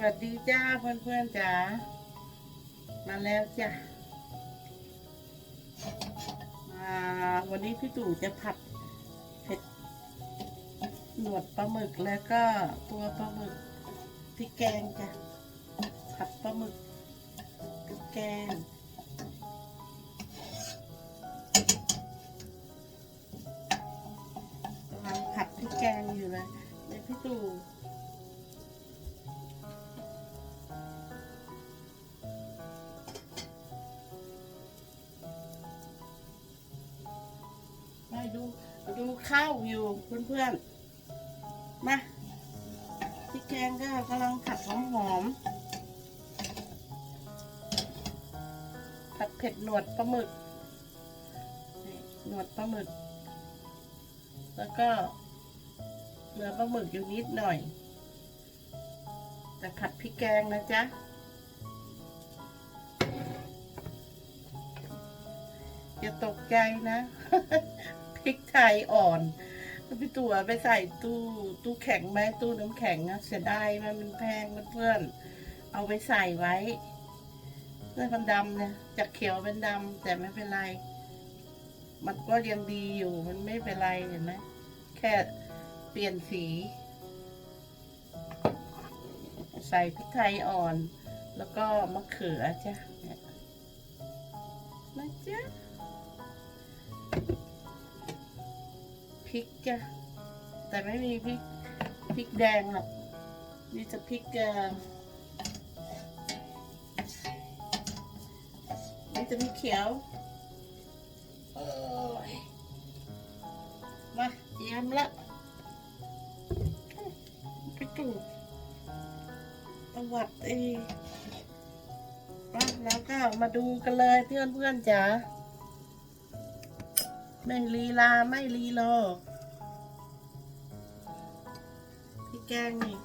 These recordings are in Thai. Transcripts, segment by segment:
วัสดีจ้าเพื่อนๆจ๋ามาแล้วจ้ะวันนี้พี่ตู่จะผัดเผ็ดหนวดปลาหมึกแล้วก็ตัวปลาหมึกพริกแกงจ้ะผัดปลาหมึกพริกแกง ดูดูข้าวอยู่เพื่อนๆมาพริกแกงก็กำลังผัดหอมๆผัดเผ็ดหนวดปลาหมึกหนวดปลาหมึก แล้วก็เนื้อปลาหมึกอยู่นิดหน่อย แต่ผัดพริกแกงนะจ๊ะอย่าตกใจนะ พริกไทยอ่อนพี่ตัวไปใส่ตู้ตู้แข็งไหมตู้น้ำแข็งอะเสียดายมันมันแพงเพื่อนๆเอาไปใส่ไว้เพื่อนมันดำเนี่ยจากเขียวเป็นดำแต่ไม่เป็นไร มันก็ยังดีอยู่มันไม่เป็นไรเห็นไหมแค่เปลี่ยนสี ใส่พริกไทยอ่อน แล้วก็มะเขือจ้ะเนี่ยนะจ๊ะ พริกจ้ะแต่ไม่มีพริกพริกแดงหรอกนี่จะพริกแกงนี่จะพริกเขียวโอ้ยมาเตรียมละพี่ตู่ประวัติเองมาแล้วก็มาดูกันเลยเพื่อนเพื่อนๆจ๋า ไม่ลีลาไม่ลีรอพี่แกงนี่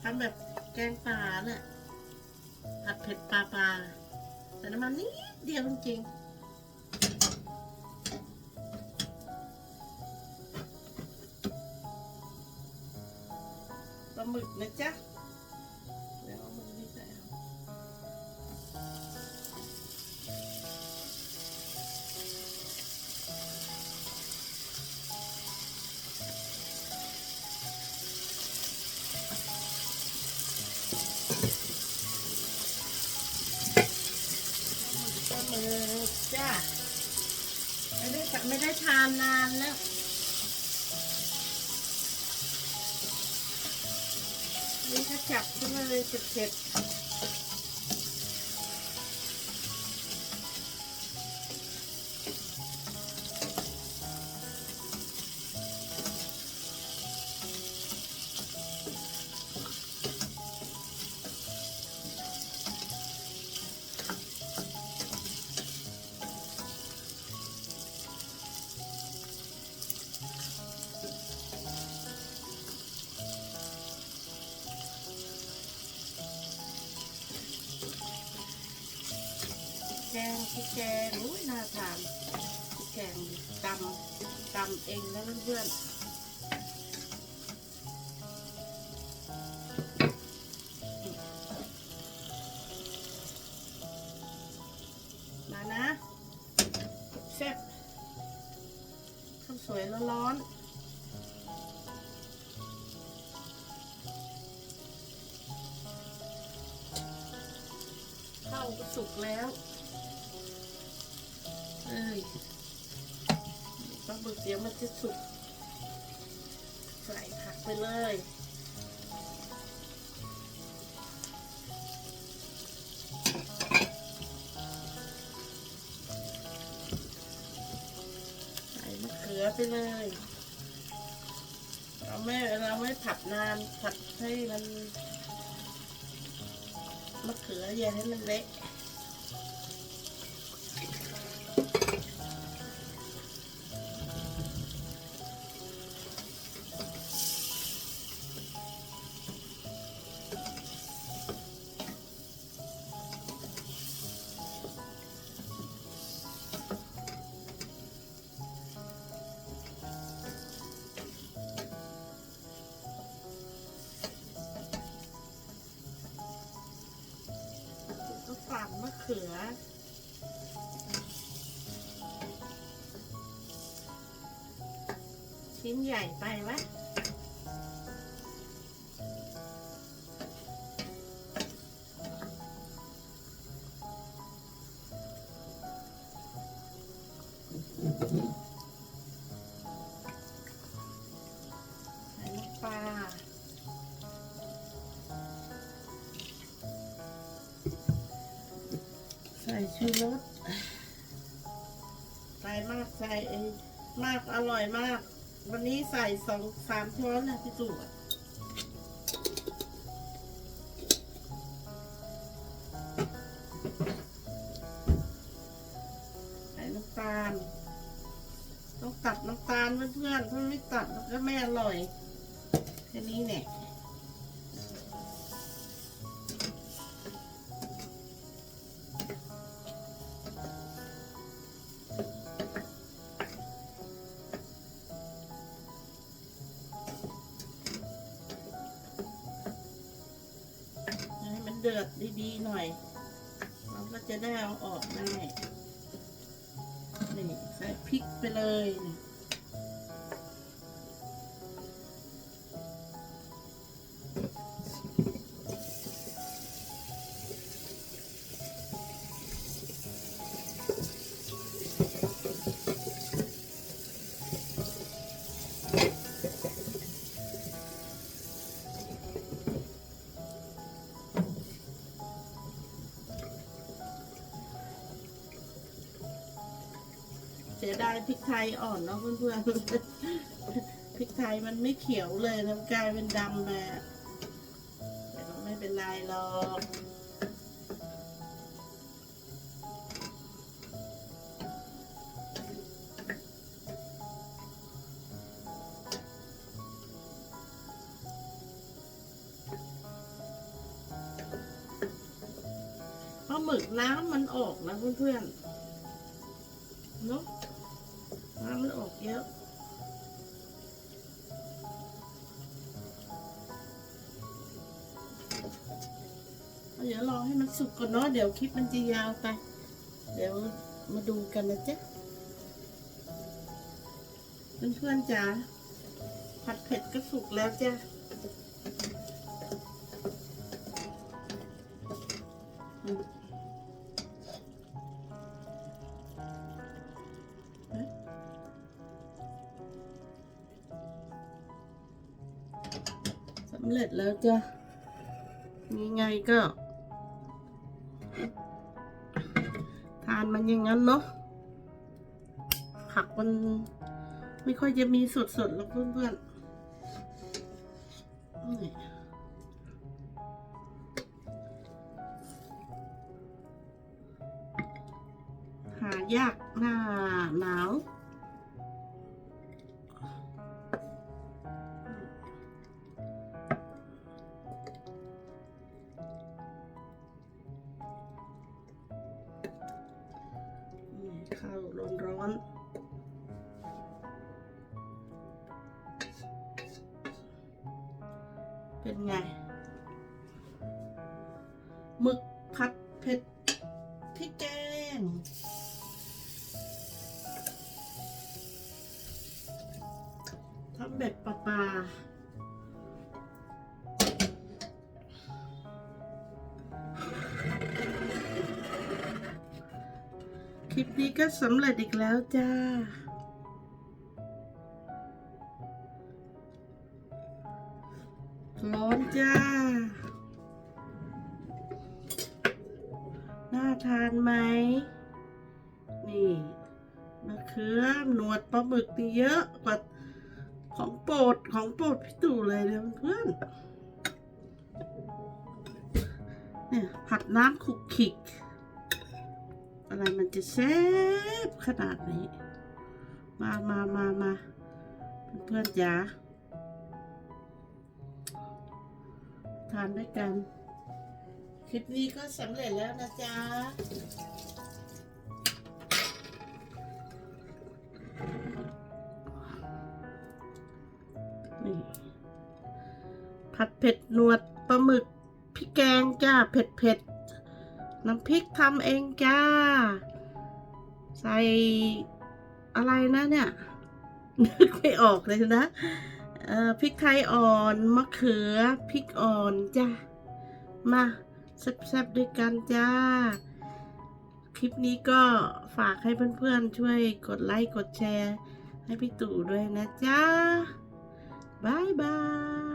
ทำแบบแกงป่าเนี่ยผัดเผ็ดปลาปลาแต่น้ำมันนิดเดียวจริงปลาหมึกนะจ๊ะานแล้วนี่ก็จับขึ้นมาเลยเผ็ดๆ งพริกแกงอุ้ยน่าทานพริกแกงตำตำเองนะเพื่อนๆมานะแซ่บข้าวสวยร้อนๆข้าวสุกแล้ว เอ้ยปลาหมึกเดี๋ยวมันจะสุกใส่ผักไปเลยใส่มะเขือไปเลยเราไม่เราไม่ผัดนานผัดให้มันมะเขืออย่าให้มันเละ เขือ ชิ้นใหญ่ไปวะ ชูรสใส่มากใส่เองมากอร่อยมาก วันนี้ใส่สองสามช้อนนะพี่ตู่อะใส่น้ำตาล ต้องตัดน้ำตาลเพื่อนๆถ้าไม่ตัดก็ไม่อร่อยแค่นี้เนี่ย เดือดดีๆหน่อย เราก็จะได้เอาออกได้นี่ใส่พริกไปเลยนี่ พริกไทยอ่อนเนาะเพื่อนๆพริกไทยมันไม่เขียวเลยนะมันกลายเป็นดำเลยอะแต่ก็ไม่เป็นไรหรอกปลาหมึกน้ำมันออกนะเพื่อนๆเนอะ น้ำมันออกเยอะเดี๋ยวรอให้มันสุกก่อนเนาะเดี๋ยวคลิปมันจะยาวไป เดี๋ยวมาดูกันนะจ๊ะเพื่อนๆจ๋าผัดเผ็ดก็สุกแล้วจ้ะำเร็จแล้วจ้ะนี่ไงก็ ทานมันอย่างนั้นเนาะผักมันไม่ค่อยจะมีสดๆหรอกเพื่อนๆหายากหน้าหนาว ข้าวร้อนร้อนๆเป็นไงหมึกผัดเผ็ดพริกแกง ทำแบบปลาปลา คลิปนี้ก็สำเร็จอีกแล้วจ้า ร้อนจ้า น่าทานไหม นี่มะเขือหนวดปลาหมึกนี่เยอะกว่าของโปรดของโปรดพี่ตู่เลยเนี่ยเพื่อน เนี่ย ผัดน้ำขุกขิก อะไรมันจะแซ่บขนาดนี้ มามามามาเพื่อนๆจ๋าทานด้วยกัน คลิปนี้ก็สำเร็จแล้วนะจ๊ะนี่ผัดเผ็ดนวดปลาหมึกพริกแกงจ้าเผ็ดเผ็ด น้ำพริกทำเองจ้า ใส่อะไรนะเนี่ย นึกไม่ออกเลยนะเอ่อพริกไทยอ่อนมะเขือพริกอ่อนจ้ามาแซ่บๆด้วยกันจ้า คลิปนี้ก็ฝากให้เพื่อนๆ ช่วยกดไลค์กดแชร์ ให้พี่ตู่ด้วยนะจ้าบายบาย